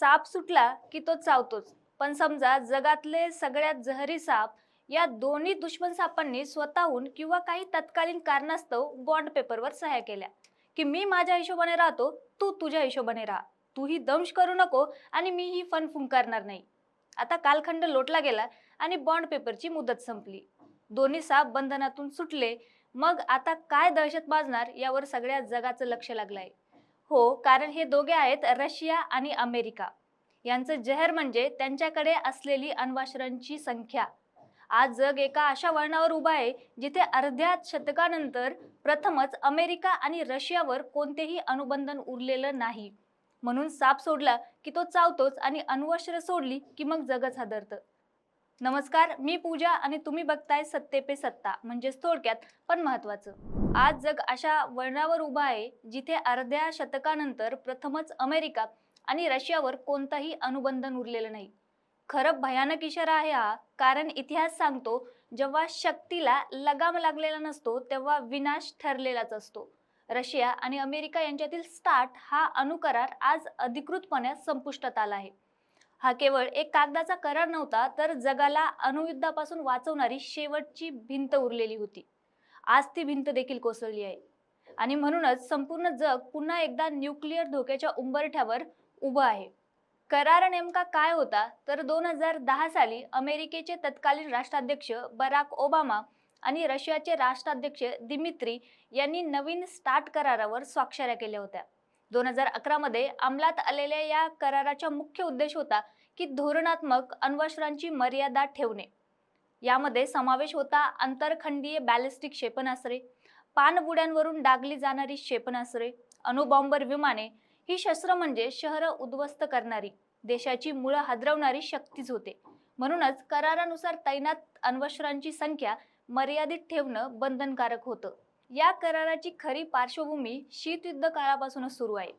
साप सुटला की तो चावतोच. पण समजा जगातले सगळ्यात जहरी साप या दोन्ही दुश्मन सापांनी स्वतःहून किंवा काही तत्कालीन कारणास्तव बॉन्ड पेपरवर सह्या केल्या. की मी माझ्या हिशोबाने राहतो तू तुझ्या हिशोबाने राहा. तूही दंश करू नको आणि मी ही फन फुंकारणार नाही. आता कालखंड लोटला गेला आणि बॉन्ड पेपरची मुदत संपली. दोन्ही साप बंधनातून सुटले. मग आता काय दहशत माजणार यावर सगळ्या जगाचं लक्ष लागलंय. हो कारण हे दोघे आहेत रशिया आणि अमेरिका. यांचं जहर म्हणजे त्यांच्याकडे असलेली अण्वास्त्रांची संख्या. आज जग एका अशा वळणावर उभा आहे जिथे अर्ध्या शतकानंतर प्रथमच अमेरिका आणि रशियावर कोणतेही अनुबंधन उरलेलं नाही. म्हणून साप सोडला की तो चावतोच आणि अण्वस्त्र सोडली की मग जगच हादरतं. नमस्कार मी पूजा आणि तुम्ही बघताय सत्ते पे सत्ता म्हणजेच थोडक्यात पण महत्वाचं आज जग अशा वळणावर उभा आहे जिथे अर्ध्या शतकानंतर प्रथमच अमेरिका आणि रशियावर कोणताही अनुबंधन उरलेलं नाही. खरं भयानक इशारा आहे हा कारण इतिहास सांगतो जेव्हा शक्तीला लगाम लागलेला नसतो तेव्हा विनाश ठरलेलाच असतो. रशिया आणि अमेरिका यांच्यातील स्टार्ट हा अणुकरार आज अधिकृतपणे संपुष्टात आला आहे. हा केवळ एक कागदाचा करार नव्हता तर जगाला अणुयुद्धापासून वाचवणारी शेवटची भिंत उरलेली होती. आज ती भिंत देखील कोसळली आहे. आणि म्हणूनच संपूर्ण जग पुन्हा एकदा न्यूक्लिअर धोक्याच्या उंबरठ्यावर उभं आहे. करार नेमका काय होता? तर दोन हजार दहा साली अमेरिकेचे तत्कालीन राष्ट्राध्यक्ष बराक ओबामा आणि रशियाचे राष्ट्राध्यक्ष दिमित्री यांनी नवीन स्टार्ट करारावर स्वाक्षऱ्या केल्या होत्या. दोन हजार अकरामध्ये अंमलात आलेल्या या कराराचा मुख्य उद्देश होता की धोरणात्मक अण्वस्त्रांची मर्यादा ठेवणे. यामध्ये समावेश होता आंतरखंडीय बॅलिस्टिक क्षेपणास्त्रे पाणबुड्यांवरून डागली जाणारी क्षेपणास्त्रे अणुबॉम्बर विमाने ही शस्त्र म्हणजे शहर उद्ध्वस्त करणारी देशाची मुळं हादरवणारी शक्तीच होते. म्हणूनच करारानुसार तैनात अण्वस्त्रांची संख्या मर्यादित ठेवणं बंधनकारक होतं. या कराराची खरी पार्श्वभूमी शीतयुद्ध काळापासूनच सुरू आहे.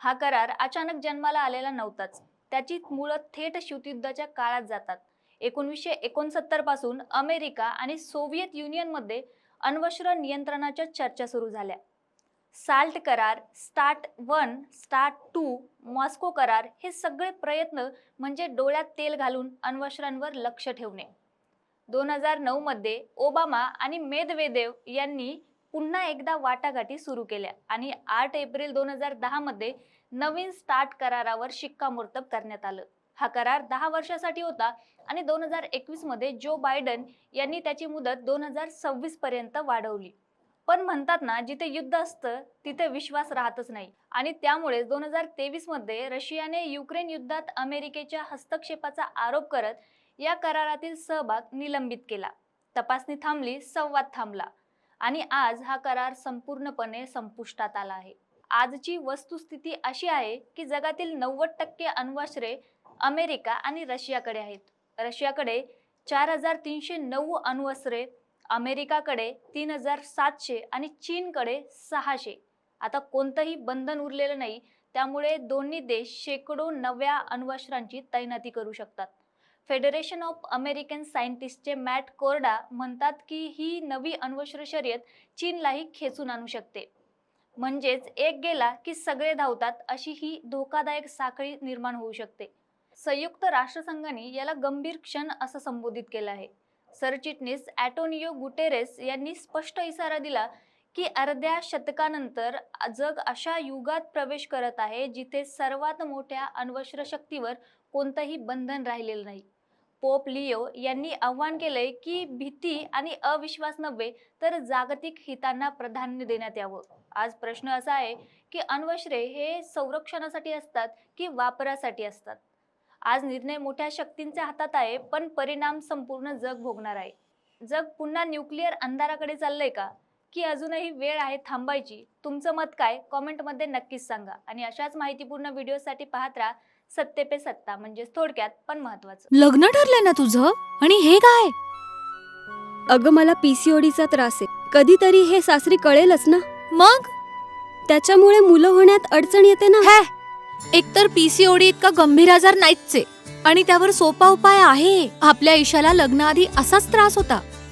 हा करार अचानक जन्माला आलेला नव्हताच. त्याची मुळं थेट शीतयुद्धाच्या काळात जातात. एकोणीसशे एकोणसत्तरपासून अमेरिका आणि सोव्हिएत युनियनमध्ये अण्वस्त्र नियंत्रणाच्या चर्चा सुरू झाल्या. साल्ट करार START one START two Moscow करार हे सगळे प्रयत्न म्हणजे डोळ्यात तेल घालून अण्वस्त्रांवर लक्ष ठेवणे. दोन हजार नऊमध्ये ओबामा आणि मेदवेदेव यांनी पुन्हा एकदा वाटाघाटी सुरू केल्या आणि आठ एप्रिल दोन हजार दहामध्ये नवीन स्टार्ट करारावर शिक्कामोर्तब करण्यात आलं. हा करार दहा वर्षासाठी होता आणि दोन हजार एकवीसमध्ये जो बायडन यांनी त्याची मुदत दोन हजार सव्वीस पर्यंत वाढवली. पण म्हणतात ना जिथे युद्ध असतं तिथे विश्वास राहतच नाही. आणि त्यामुळे दोन हजार तेवीसमध्ये रशियाने युक्रेन युद्धात अमेरिकेच्या हस्तक्षेपाचा आरोप करत या करारातील सहभाग निलंबित केला. तपासणी थांबली संवाद थांबला. आणि आज हा करार संपूर्णपणे संपुष्टात आला आहे. आजची वस्तुस्थिती अशी आहे की जगातील नव्वद टक्के अण्वस्त्रे अमेरिका आणि रशियाकडे आहेत. रशियाकडे चार हजार तीनशे नऊ अण्वस्त्रे अमेरिकाकडे तीन हजार सातशे आणि चीनकडे सहाशे. आता कोणतंही बंधन उरलेलं नाही त्यामुळे दोन्ही देश शेकडो नव्या अण्वस्त्रांची तैनाती करू शकतात. फेडरेशन ऑफ अमेरिकन सायंटिस्टचे मॅट कोरडा म्हणतात की ही नवी अण्वस्त्र शर्यत चीनलाही खेचून आणू शकते. म्हणजेच एक गेला की सगळे धावतात अशी ही धोकादायक साखळी निर्माण होऊ शकते. संयुक्त राष्ट्रसंघाने याला गंभीर क्षण असं संबोधित केलं आहे. सरचिटणीस ॲटोनियो गुटेरेस यांनी स्पष्ट इशारा दिला की अर्ध्या शतकानंतर जग अशा युगात प्रवेश करत आहे जिथे सर्वात मोठ्या अण्वस्त्र शक्तीवर कोणतंही बंधन राहिलेलं नाही. पोप लिओ यांनी आव्हान केलंय की भीती आणि अविश्वास नव्हे तर जागतिक हितांना प्राधान्य देण्यात यावं. आज प्रश्न असा आहे की अण्वस्त्रे हे संरक्षणासाठी असतात की वापरासाठी असतात? आज निर्णय मोठ्या शक्तींच्या हातात आहे पण परिणाम संपूर्ण जग भोगणार आहे. जग पुन्हा न्यूक्लिअर अंधाराकडे चाललंय का? की अजूनही वेळ आहे थांबायची. तुमचं मत काय? कॉमेंटमध्ये नक्कीच सांगा. आणि अशाच माहितीपूर्ण व्हिडिओसाठी पाहत राहा सत्ते पे सत्ता म्हणजेच थोडक्यात पण महत्वाचं लग्न ठरलंय ना तुझं? आणि हे काय? अगं मला पीसीओडीचा त्रास आहे. कधीतरी हे सासरी कळेलच ना? मग? त्याच्यामुळे मुलं होण्यात अडचण येते ना? हे! एकतर पीसीओडी इतका गंभीर आजार नाहीच आहे आणि त्यावर सोपा उपाय आहे. आपल्या ईशाला लग्नाआधी असाच त्रास होता.